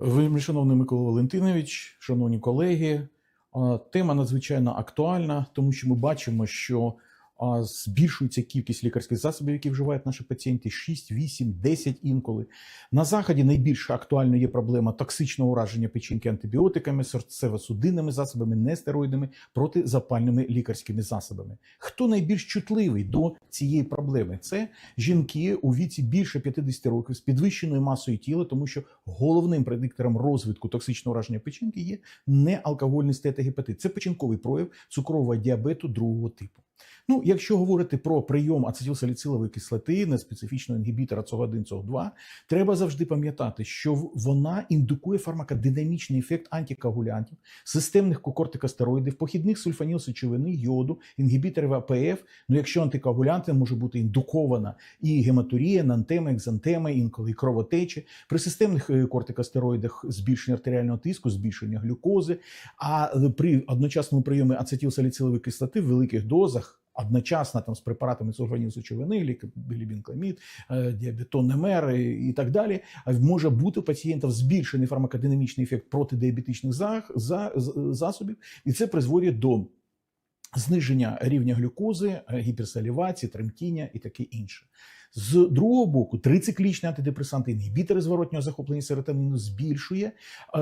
Ви, шановний Микола Валентинович, шановні колеги, тема надзвичайно актуальна, тому що ми бачимо, що збільшується кількість лікарських засобів, які вживають наші пацієнти 6, 8, 10 інколи. На заході найбільш актуальною є проблема токсичного ураження печінки антибіотиками, серцево-судинними засобами, нестероїдами, протизапальними лікарськими засобами. Хто найбільш чутливий до цієї проблеми? Це жінки у віці більше 50 років з підвищеною масою тіла, тому що головним предиктором розвитку токсичного ураження печінки є неалкогольний стетогепатит. Це печінковий прояв цукрового діабету другого типу. Ну, якщо говорити про прийом ацетилсаліцилової кислоти, неспецифічного інгібітора цог 1 цог 2 треба завжди пам'ятати, що вона індукує фармакодинамічний ефект антикоагулянтів, системних кокортикостероїдів, похідних сульфаніл сечовини, йоду, інгібіторів АПФ. Ну, якщо антикоагулянтом може бути індукована і гематурія, нантема, екзантема, інколи кровотечі. При системних е, кортикостероїдах збільшення артеріального тиску, збільшення глюкози. А е, при одночасному прийомі ацетилсаліцилової кислоти в великих дозах. Одночасно там з препаратами з сечовини, глібінкламід, діабетон-МР і і так далі, може бути у пацієнтів збільшений фармакодинамічний ефект протидіабетичних засобів, і це призводить до зниження рівня глюкози, гіперсалівації, тремтіння і таке інше. З другого боку, трициклічні антидепресанти, інгібітори зворотнього захоплення серотонину збільшує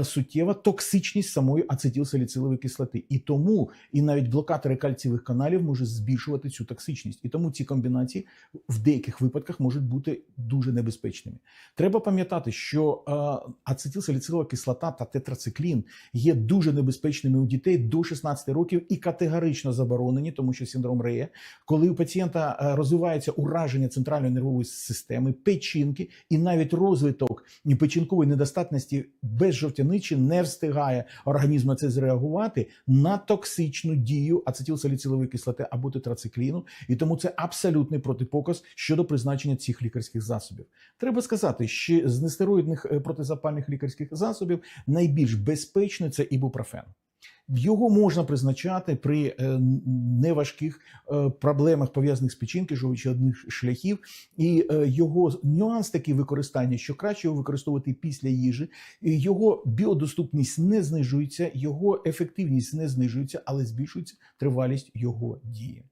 суттєво токсичність самої ацетилсаліцилової кислоти. І тому і навіть блокатори кальцієвих каналів можуть збільшувати цю токсичність. І тому ці комбінації в деяких випадках можуть бути дуже небезпечними. Треба пам'ятати, що ацетилсаліцилова кислота та тетрациклін є дуже небезпечними у дітей до 16 років і категорично заборонені, тому що синдром Рея, коли у пацієнта розвивається ураження центральної нервової системи, печінки і навіть розвиток печінкової недостатності без жовтяничі не встигає організм на це зреагувати на токсичну дію ацетилсаліцилової кислоти або тетрацикліну, і тому це абсолютний протипоказ щодо призначення цих лікарських засобів. Треба сказати, що з нестероїдних е, протизапальних лікарських засобів найбільш безпечний це ібупрофен. Його можна призначати при е, неважких е, проблемах пов'язаних з печінки, жовчодних шляхів, і е, його нюанс такий використання, що краще його використовувати після їжі. Його біодоступність не знижується, його ефективність не знижується, але збільшується тривалість його дії.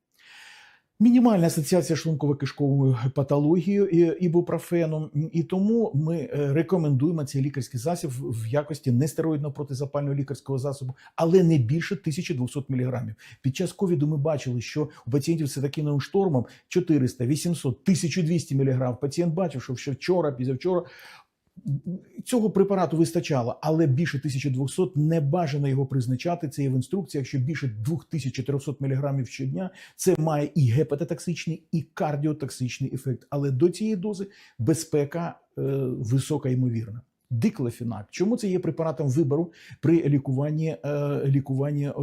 Мінімальна асоціація шлунково-кишковою патологією ібупрофеном, і тому ми е, рекомендуємо цей лікарський засіб в якості нестероїдного протизапального лікарського засобу, але не більше 1200 мг. Під час ковіду ми бачили, що у пацієнтів з цитокіновим штормом 400, 800, 1200 мг. Пацієнт бачив, що вчора, пізнавчора Цього препарату вистачало, але більше 1200 не бажано його призначати. Це є в інструкціях, що більше 2400 мг щодня, це має і гепатотоксичний, і кардіотоксичний ефект. Але до цієї дози безпека е, висока ймовірна. Диклофінак. Чому це є препаратом вибору при лікуванні, е, лікуванні е,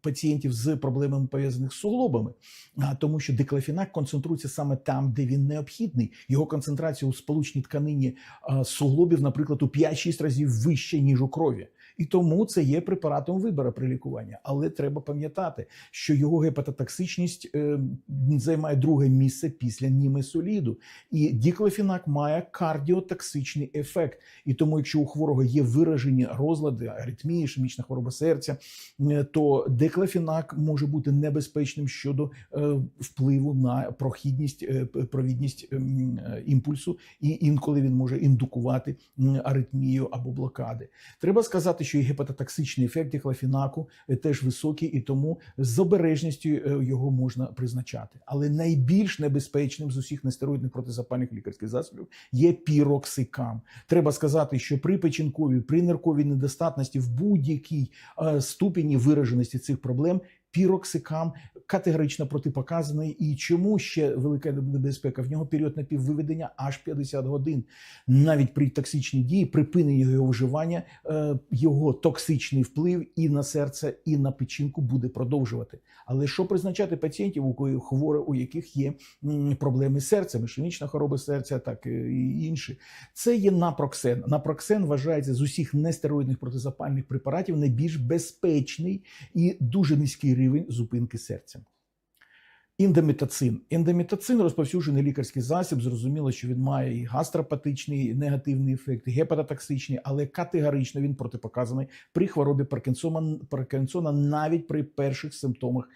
пацієнтів з проблемами пов'язаних з суглобами? А, тому що диклофінак концентрується саме там, де він необхідний. Його концентрація у сполучній тканині е, суглобів, наприклад, у 5-6 разів вище, ніж у крові. І тому це є препаратом вибору при лікуванні. Але треба пам'ятати, що його гепатотоксичність е, займає друге місце після німесоліду. І діклофінак має кардіотоксичний ефект. І тому, якщо у хворого є виражені розлади, аритмії, ішемічна хвороба серця, е, то деклофінак може бути небезпечним щодо е, впливу на прохідність, е, провідність ем, е, імпульсу, і інколи він може індукувати аритмію або блокади. Треба сказати, що і гепатотоксичний ефект діклофінаку е, теж високий, і тому з обережністю е, його можна призначати. Але найбільш небезпечним з усіх нестероїдних протизапальних лікарських засобів є піроксикам. Треба сказати, що при печінковій, при нирковій недостатності в будь-якій е, ступені вираженості цих проблем. Піроксикам категорично протипоказаний. І чому ще велика небезпека? В нього період напіввиведення аж 50 годин. Навіть при токсичній дії, припинення його вживання, е, його токсичний вплив і на серце, і на печінку буде продовжувати. Але що призначати пацієнтів, у хворе, у яких є проблеми з серцем, ішемічна хвороба серця, так е, і інші? Це є напроксен. Напроксен вважається з усіх нестероїдних протизапальних препаратів найбільш безпечний і дуже низький рівень зупинки серця. Індомітацин. Індомітацин розповсюджений лікарський засіб. Зрозуміло, що він має і гастропатичний негативний ефект, і гепатотоксичний, але категорично він протипоказаний при хворобі Паркінсона, Паркінсона навіть при перших симптомах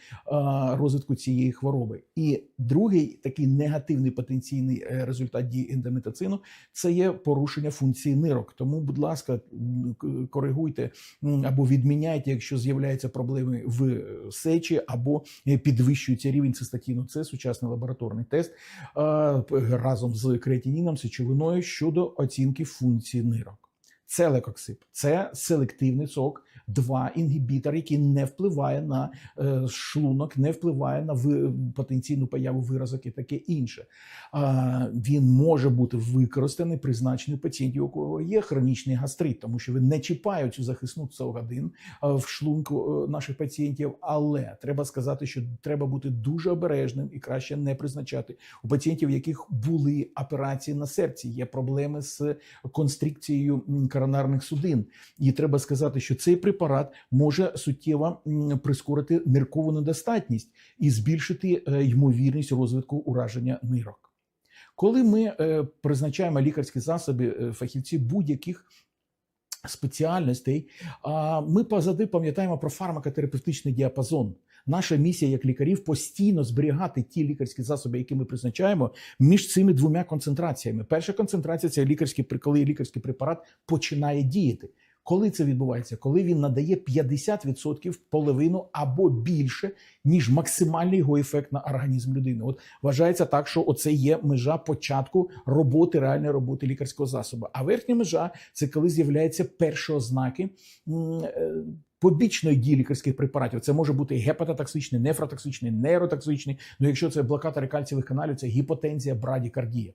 розвитку цієї хвороби. І другий такий негативний потенційний е, результат дії індомітацину це є порушення функції нирок. Тому, будь ласка, коригуйте або відміняйте, якщо з'являються проблеми в е, сечі, або е, підвищується рівень цистатіну. Це сучасний лабораторний тест разом з креатиніном, сечовиною щодо оцінки функції нирок. Це лекоксип, це селективний сок, два інгібітор, який не впливає на е, шлунок, не впливає на потенційну появу виразок і таке інше. Він може бути використаний, призначений пацієнтів, у кого є хронічний гастрит, тому що він не чіпає цю захисну годин в шлунку е, наших пацієнтів. Але треба сказати, що треба бути дуже обережним і краще не призначати у пацієнтів, у яких були операції на серці. Є проблеми з констрикцією коронарних судин. І треба сказати, що цей препарат може суттєво прискорити ниркову недостатність і збільшити е, ймовірність розвитку ураження нирок. Коли ми е, призначаємо лікарські засоби е, фахівці будь-яких спеціальностей, ми позади пам'ятаємо про фармакотерапевтичний діапазон. Наша місія як лікарів постійно зберігати ті лікарські засоби, які ми призначаємо, між цими двома концентраціями. Перша концентрація це лікарський при- коли лікарський препарат починає діяти. Коли це відбувається? Коли він надає 50% половину або більше, ніж максимальний його ефект на організм людини. От вважається так, що оце є межа початку роботи, реальної роботи лікарського засобу. А верхня межа це коли з'являються перші ознаки. е, Побічної дії лікарських препаратів це може бути гепатотоксичний, нефротоксичний, нейротоксичний. Ну, якщо це блокатори кальцієвих каналів, це гіпотензія, брадікардія.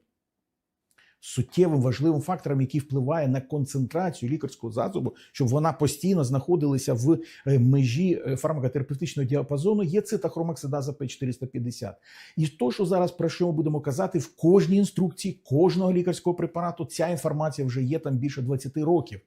Суттєвим важливим фактором, який впливає на концентрацію лікарського засобу, щоб вона постійно знаходилася в е, межі е, фармакотерапевтичного діапазону, є цитохромоксидаза П450. І то, що зараз про що ми будемо казати, в кожній інструкції кожного лікарського препарату ця інформація вже є там більше 20 років.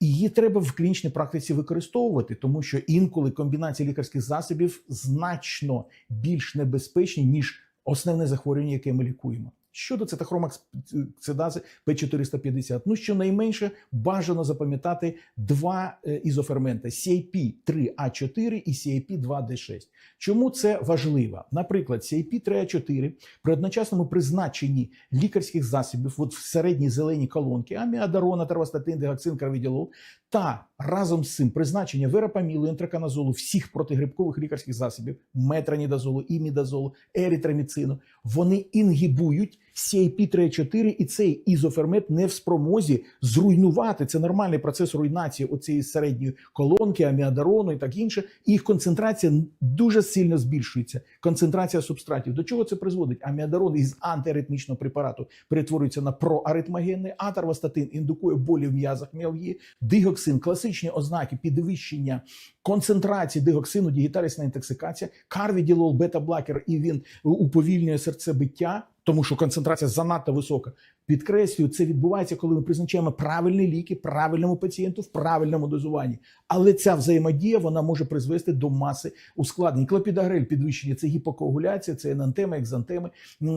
І її треба в клінічній практиці використовувати, тому що інколи комбінація лікарських засобів значно більш небезпечні, ніж основне захворювання, яке ми лікуємо. Щодо цитохромоксидази П450, ну щонайменше бажано запам'ятати два е, ізоферменти CAP3A4 і CAP2D6. Чому це важливо? Наприклад, CAP3A4 при одночасному призначенні лікарських засобів от в середній зеленій колонки аміадарон, атервастатин, дегоксин, карвідіол та разом з цим призначення верапамілу, інтраканазолу, всіх протигрибкових лікарських засобів, метранідазолу, імідазолу, еритроміцину, вони інгібують CAP3-4 і цей ізофермент не в спромозі зруйнувати. Це нормальний процес руйнації оцієї середньої колонки, аміадарону і так інше. Їх концентрація дуже сильно збільшується. Концентрація субстратів. До чого це призводить? Аміадарон із антиаритмічного препарату перетворюється на проаритмогенний, атервастатин індукує болі в м'язах міалгії, дигоксин, класичні ознаки підвищення концентрації дигоксину, дігіталісна інтоксикація, карвіділол, бета-блакер, і він уповільнює серцебиття, тому що концентрація занадто висока. Підкреслюю, це відбувається, коли ми призначаємо правильні ліки правильному пацієнту в правильному дозуванні. Але ця взаємодія вона може призвести до маси ускладнень. Клопідогрель підвищення це гіпокоагуляція, це енантеми, екзантеми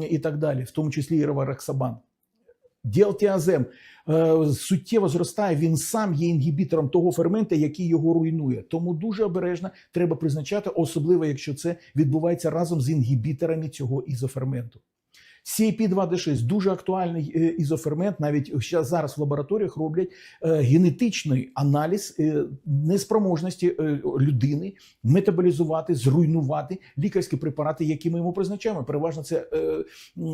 і так далі, в тому числі і ревараксабан. Діалтіазем е, суттєво зростає, він сам є інгібітором того фермента, який його руйнує. Тому дуже обережно треба призначати, особливо якщо це відбувається разом з інгібіторами цього ізоферменту. CAP2D6 дуже актуальний е, ізофермент. Навіть зараз в лабораторіях роблять е, генетичний аналіз е, неспроможності людини метаболізувати, зруйнувати лікарські препарати, які ми йому призначаємо. Переважно це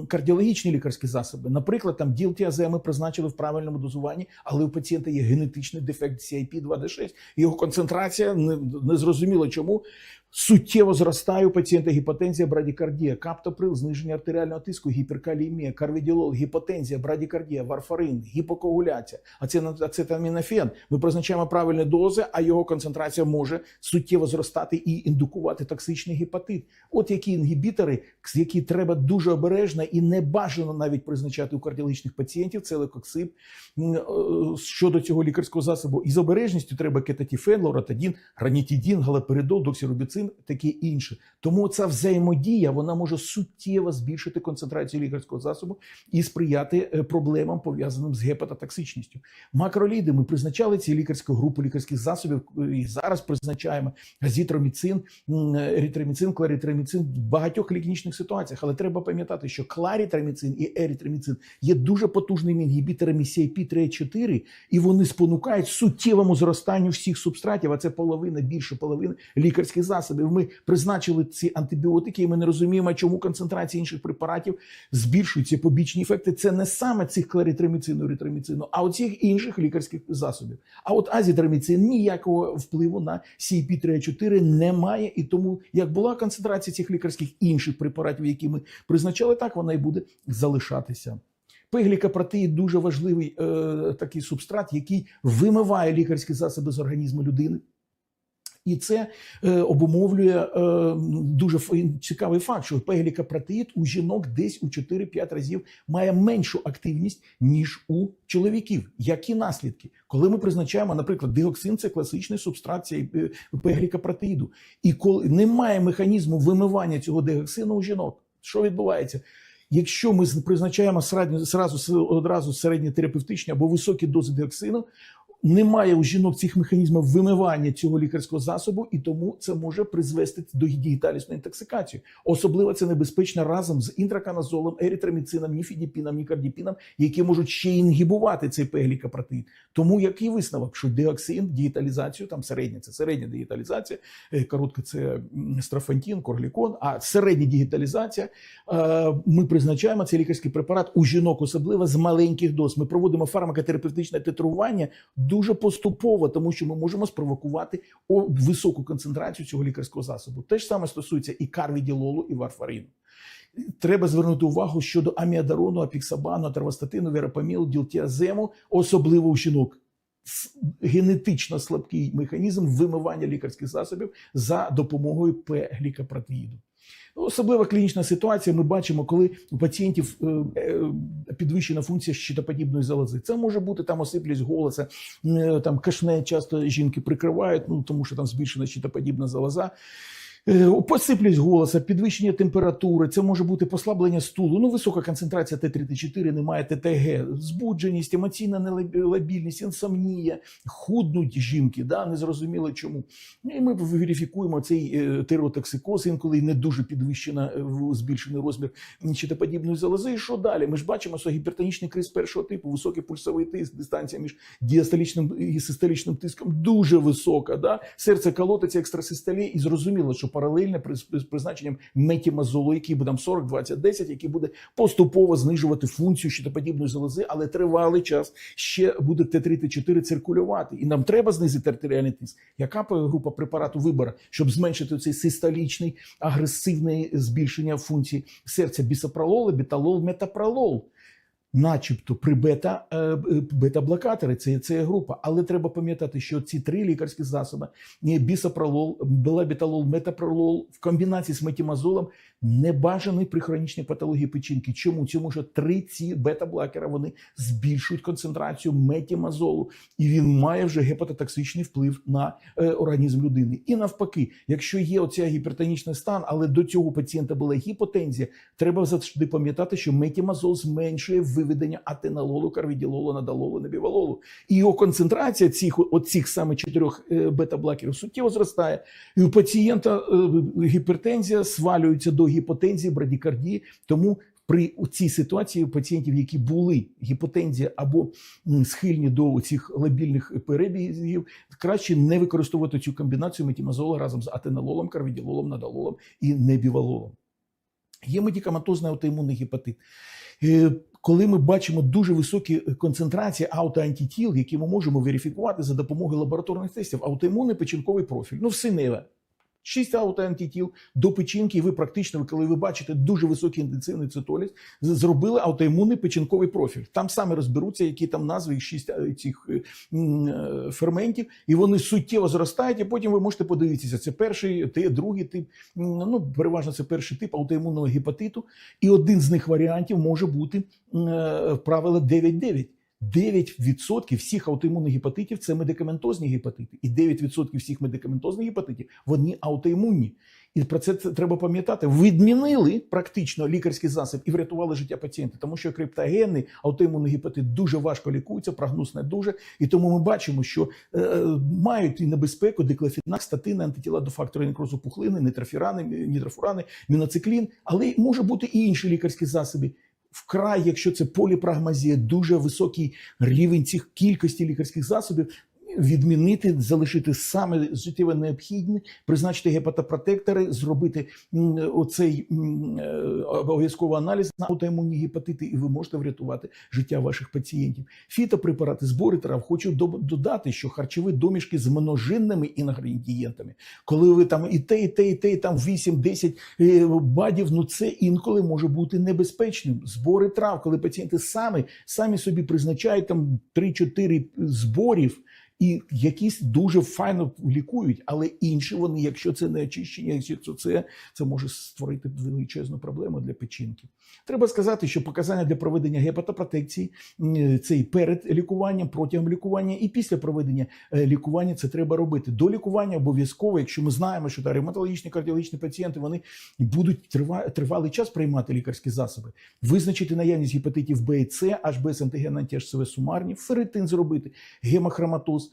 кардіологічні лікарські засоби. Наприклад, там ділтіазе ми призначили в правильному дозуванні, але у пацієнта є генетичний дефект CIP2D6. Його концентрація не, не зрозуміло чому. Суттєво зростає у пацієнта гіпотензія, брадікардія, каптоприл, зниження артеріального тиску, гіперкалімія, карвідіолол, гіпотензія, брадікардія, варфарин, гіпокоагуляція, ацетам- ацетамінофен. Ми призначаємо правильні дози, а його концентрація може суттєво зростати і індукувати токсичний гепатит. От які інгібітори, з які треба дуже обережно і не бажано навіть призначати у кардіологічних пацієнтів, це лекоксип. Е, Щодо цього лікарського засобу, із обережністю треба кетатіфен, лоратадін, гранітідін, галаперидол, доксирубіцин, таке інше. Тому ця взаємодія вона може суттєво збільшити концентрацію лікарського засобу і сприяти е, проблемам пов'язаним з гепатотоксичністю. Макроліди ми призначали ці лікарську групу лікарських засобів е, і зараз призначаємо азітроміцин, м, еритроміцин, кларитроміцин в багатьох клінічних ситуаціях. Але треба пам'ятати, що кларитроміцин і еритроміцин є дуже потужними інгібіторами CIP3-4, і вони спонукають суттєвому зростанню всіх субстратів. А це половина, більше половини лікарських засобів. Ми призначили ці антибіотики, і ми не розуміємо, чому концентрація інших препаратів збільшується побічні ефекти. Це не саме цих кларитроміцину, еритроміцину, а оцих інших лікарських засобів. А от азітроміцин ніякого впливу на CP3-4 не має, і тому як була концентрація цих лікарських інших препаратів, які ми призначали, так вона і буде залишатися. Пеглікопротеїд дуже важливий е, такий субстрат, який вимиває лікарські засоби з організму людини. І це е, обумовлює е, дуже цікавий факт, що пеглікопротеїд у жінок десь у 4-5 разів має меншу активність, ніж у чоловіків. Які наслідки? Коли ми призначаємо, наприклад, диоксин це класичний субстрат е. І коли немає механізму вимивання цього диоксину у жінок, що відбувається? Якщо ми призначаємо зразу одразу середньотерапевтичні або високі дози диоксину, немає у жінок цих механізмів вимивання цього лікарського засобу, і тому це може призвести до дігіталісної інтоксикації. Особливо це небезпечно разом з інтраканазолом, еритроміцином, ніфідіпіном, нікардіпіном, які можуть ще інгібувати цей пеглікопротеїд. Тому який висновок, що діоксин, дієталізацію, там середня, це середня дієталізація, е, коротка це страфантін, корлікон, а середня дієталізація е, ми призначаємо цей лікарський препарат у жінок, особливо з маленьких доз. Ми проводимо фармакотерапевтичне титрування дуже поступово, тому що ми можемо спровокувати високу концентрацію цього лікарського засобу. Те ж саме стосується і карвіділолу, і варфарину. Треба звернути увагу щодо аміадарону, апіксабану, атервастатину, верапамілу, ділтіазему, особливо у жінок. Генетично слабкий механізм вимивання лікарських засобів за допомогою П-глікопротеїду. Особлива клінічна ситуація. Ми бачимо, коли у пацієнтів е, е, підвищена функція щитоподібної залози. Це може бути там осиплість голоса, е, там кашне часто жінки прикривають, ну тому що там збільшена щитоподібна залоза. Е, Посиплість голоса, підвищення температури, це може бути послаблення стулу, ну висока концентрація Т3, Т4, немає ТТГ, збудженість, емоційна нелабільність, інсомнія, худнуть жінки, да, незрозуміло чому. І ми верифікуємо цей е, тиротоксикоз, інколи не дуже підвищена е, збільшений розмір щитоподібної залози. І що далі? Ми ж бачимо, що гіпертонічний криз першого типу, високий пульсовий тиск, дистанція між діастолічним і систолічним тиском дуже висока. Да? Серце колотиться екстрасистолі, і зрозуміло, що паралельно при, з призначенням метімазолу, який буде там 40, 20, 10, який буде поступово знижувати функцію щитоподібної залози, але тривалий час ще буде Т3, Т4 циркулювати. І нам треба знизити артеріальний тиск. Яка група препарату вибору, щоб зменшити цей систолічний агресивне збільшення функції серця бісопролол, біталол, метапролол? Начебто при бета, е, е, бета-блокатори, це, це група. Але треба пам'ятати, що ці три лікарські засоби е, бісопролол, белабіталол, метапролол в комбінації з метімазолом не бажаний при хронічній патології печінки. Чому? Тому що три ці бета-блокера вони збільшують концентрацію метімазолу, і він має вже гепатотоксичний вплив на е, організм людини. І навпаки, якщо є оця гіпертонічний стан, але до цього пацієнта була гіпотензія, треба завжди пам'ятати, що метімазол зменшує виведення атенололу, карвіділолу, надалолу, небівалолу. І його концентрація цих оцих саме чотирьох е, бета-блокерів суттєво зростає. І у пацієнта е, гіпертензія свалюється до гіпотензії, брадікардії. Тому при цій ситуації у пацієнтів, які були гіпотензія або схильні до цих лабільних перебігів, краще не використовувати цю комбінацію метімазола разом з атенололом, карвіділолом, надалолом і небівалолом. Є медикаментозний аутоімунний гепатит. Е, Коли ми бачимо дуже високі концентрації аутоантитіл, які ми можемо верифікувати за допомогою лабораторних тестів, аутоімунний печінковий профіль, ну в синеве. 6 аутоантитіл до печінки, і ви практично, коли ви бачите дуже високий інтенсивний цитоліз, зробили аутоімунний печінковий профіль. Там саме розберуться, які там назви їх 6 цих е, е, ферментів, і вони суттєво зростають, і потім ви можете подивитися, це перший, те, другий тип, ну, переважно це перший тип аутоімунного гепатиту, і один з них варіантів може бути е, правило 9-9. 9% всіх аутоімунних гепатитів це медикаментозні гепатити, і 9% всіх медикаментозних гепатитів вони аутоімунні. І про це треба пам'ятати. Відмінили практично лікарський засіб і врятували життя пацієнта, тому що криптогенний аутоімунний гепатит дуже важко лікується, прогноз не дуже. І тому ми бачимо, що е, мають і небезпеку диклофінак, статини, антитіла до фактору некрозу пухлини, нітрофірани, нітрофурани, міноциклін, але може бути і інші лікарські засоби. Вкрай, якщо це поліпрагмазія, дуже високий рівень цих кількості лікарських засобів. Відмінити, залишити саме життєво необхідне, призначити гепатопротектори, зробити оцей е, обов'язковий аналіз на аутоімунні гепатити, і ви можете врятувати життя ваших пацієнтів. Фітопрепарати, збори трав. Хочу додати, що харчові домішки з моножинними інгредієнтами, коли ви там і те, і те, і те, і там 8-10 е, бадів, ну це інколи може бути небезпечним. Збори трав, коли пацієнти самі, самі собі призначають там 3-4 зборів. І якісь дуже файно лікують, але інші вони, якщо це не очищення, якщо це, це може створити величезну проблему для печінки. Треба сказати, що показання для проведення гепатопротекції це і перед лікуванням, протягом лікування і після проведення е, лікування це треба робити. До лікування обов'язково, якщо ми знаємо, що та ревматологічні кардіологічні пацієнти вони будуть трива- тривалий час приймати лікарські засоби, визначити наявність гепатитів Б і С, антиген, антиHCV сумарні, ферритин зробити, гемохроматоз,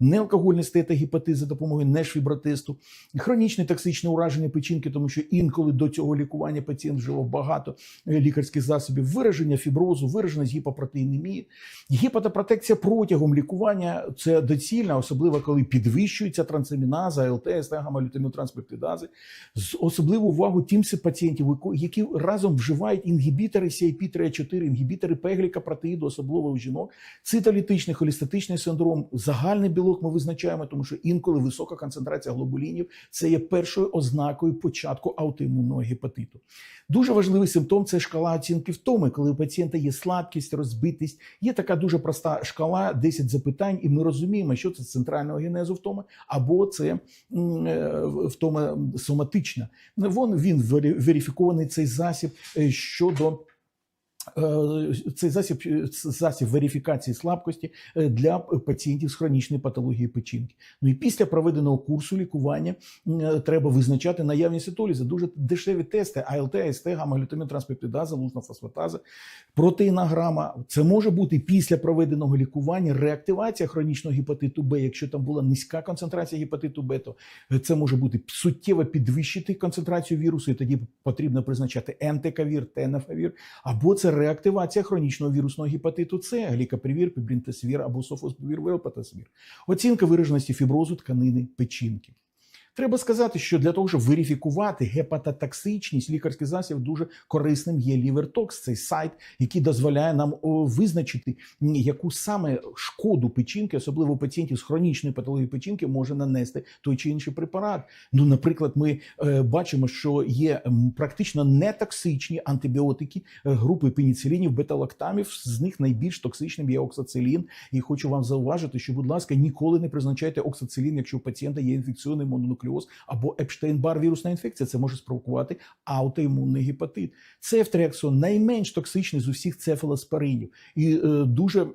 неалкогольний стетогепатит за допомогою нешфібротесту, хронічне токсичне ураження печінки, тому що інколи до цього лікування пацієнт вживав багато е, лікарських засобів, вираження фіброзу, вираження гіпопротеїнемії. Гепатопротекція протягом лікування це доцільно, особливо коли підвищується трансаміназа, ЛТ, СТ, гамма-лютамінотранспептидази. З особливу увагу тим пацієнтів, які разом вживають інгібітори CIP-3-4, інгібітори пеглікопротеїду, особливо у жінок, цитолітичний, холістатичний синдром, загальний білок ми визначаємо, тому що інколи висока концентрація глобулінів це є першою ознакою початку аутоімунного гепатиту. Дуже важливий симптом це шкала оцінки втоми, коли у пацієнта є слабкість, розбитість. Є така дуже проста шкала, 10 запитань, і ми розуміємо, що це центрального генезу втоми, або це е, втома соматична. Вон він верифікований цей засіб е, щодо. Е, Цей засіб, е, засіб верифікації слабкості е, для пацієнтів з хронічною патологією печінки. Ну і після проведеного курсу лікування треба визначати наявність етолізу. Дуже дешеві тести АЛТ, АСТ, гамма-глютамін, транспептидаза, лусна фосфатаза, протеїнограма. Це може бути після проведеного лікування реактивація хронічного гепатиту Б. Якщо там була низька концентрація гепатиту Б, то це може бути суттєво підвищити концентрацію вірусу, і тоді потрібно призначати ентекавір, тенафавір, або це реактивація хронічного вірусного гепатиту С, глікапривір, пібрінтесвір або софосповір, велпатасвір. Оцінка вираженості фіброзу тканини печінки. Треба сказати, що для того, щоб верифікувати гепатотоксичність, лікарський засіб дуже корисним є LiverTox. Цей сайт, який дозволяє нам визначити, яку саме шкоду печінки, особливо пацієнтів з хронічною патологією печінки, може нанести той чи інший препарат. Ну, наприклад, ми е, бачимо, що є практично нетоксичні антибіотики е, групи пеніцилінів, бета-лактамів. З них найбільш токсичним є оксацилін. І хочу вам зауважити, що, будь ласка, ніколи не призначайте оксацилін, якщо у пацієнта є інфекційний мононуклеоз або Епштейн-Бар вірусна інфекція. Це може спровокувати аутоімунний гепатит. Цефтріаксон найменш токсичний з усіх цефалоспоринів і е, дуже е,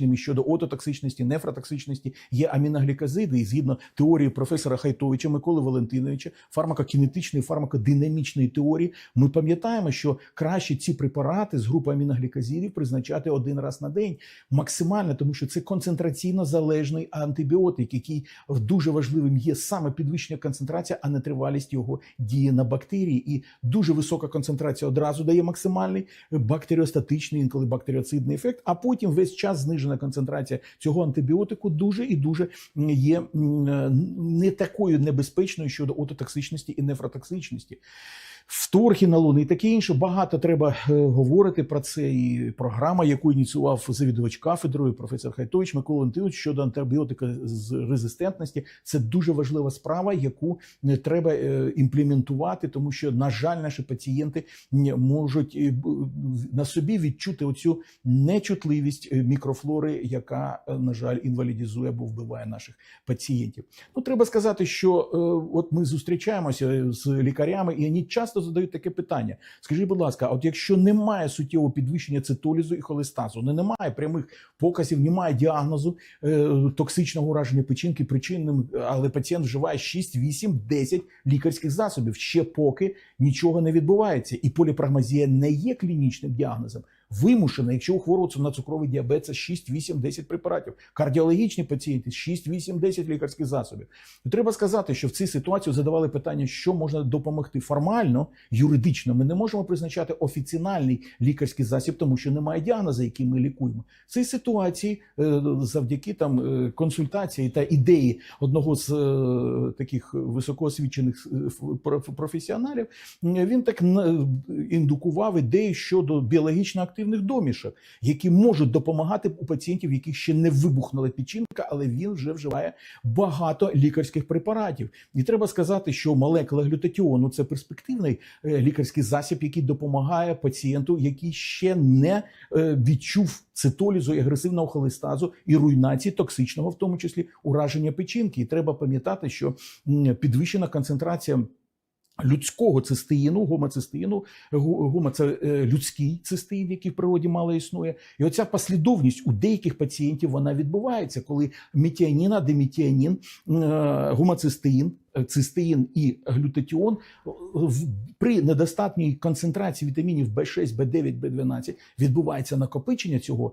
і щодо ототоксичності, нефротоксичності є аміноглікозиди. І згідно теорії професора Хайтовича Миколи Валентиновича, фармакокінетичної, фармакодинамічної теорії, ми пам'ятаємо, що краще ці препарати з групи аміноглікозидів призначати один раз на день максимально, тому що це концентраційно залежний антибіотик, який дуже важливим є саме підвищення концентрація, а не тривалість його дії на бактерії. І дуже висока концентрація одразу дає максимальний бактеріостатичний, інколи бактеріоцидний ефект. А потім весь час знижена концентрація цього антибіотику дуже і дуже є е, не такою небезпечною щодо ототоксичності і нефротоксичності. Вторхіналон і таке інше. Багато треба е, говорити про це. І програма, яку ініціював завідувач кафедрою, професор Хайтович Микола Антонович щодо антибіотика з резистентності. Це дуже важлива справа, яку е, треба е, імплементувати, тому що, на жаль, наші пацієнти можуть е, на собі відчути оцю нечутливість мікрофлори, яка, на жаль, інвалідізує або вбиває наших пацієнтів. Ну, треба сказати, що от ми зустрічаємося з лікарями, і вони часто задають таке питання: скажіть, будь ласка, от якщо немає суттєвого підвищення цитолізу і холестазу, не немає прямих показів, немає діагнозу е, токсичного ураження печінки, причинним, але пацієнт вживає 6, 8, 10 лікарських засобів. Ще поки нічого не відбувається, і поліпрагмазія не є клінічним діагнозом. Вимушена, якщо у хворого на цукровий діабет, це 6, 8, 10 препаратів. Кардіологічні пацієнти 6, 8, 10 лікарських засобів. І треба сказати, що в цій ситуації задавали питання, що можна допомогти формально, юридично. Ми не можемо призначати офіціальний лікарський засіб, тому що немає діагнозу, який ми лікуємо. В цій ситуації, е, завдяки там е, консультації та ідеї одного з е, таких високоосвічених професіоналів, він так індукував ідеї щодо біологічно активних домішок, які можуть допомагати у пацієнтів, яких ще не вибухнула печінка, але він вже вживає багато лікарських препаратів. І треба сказати, що молекула глютатіону це перспективний е, лікарський засіб, який допомагає пацієнту, який ще не е, відчув цитолізу і агресивного холестазу і руйнації токсичного, в тому числі ураження печінки. І треба пам'ятати, що підвищена концентрація. Людського цистеїну, гомоцистеїну, гомо це е, людський цистеїн, який в природі мало існує. І оця послідовність у деяких пацієнтів вона відбувається, коли метіанін, адемітіанін, е, гомоцистеїн, е, цистеїн і глютатіон при недостатній концентрації вітамінів В6, В9, В12 відбувається накопичення цього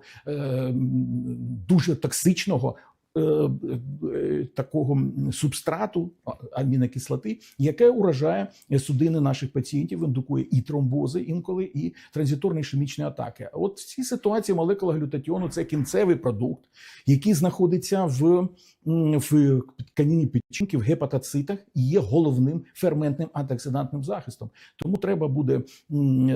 дуже токсичного. Е, е, Такого субстрату амінокислоти, яке уражає судини наших пацієнтів, індукує і тромбози інколи, і транзиторні ішемічні атаки. От в цій ситуації молекула глютатіону це кінцевий продукт, який знаходиться в, в тканині печінки, в гепатоцитах і є головним ферментним антиоксидантним захистом. Тому треба буде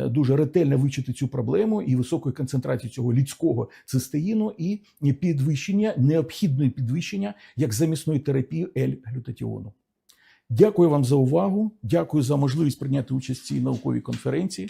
дуже ретельно вивчити цю проблему і високої концентрації цього людського цистеїну і підвищення необхідної підвищення як замісної терапії L-глютатіону. Дякую вам за увагу. Дякую за можливість прийняти участь в цій науковій конференції.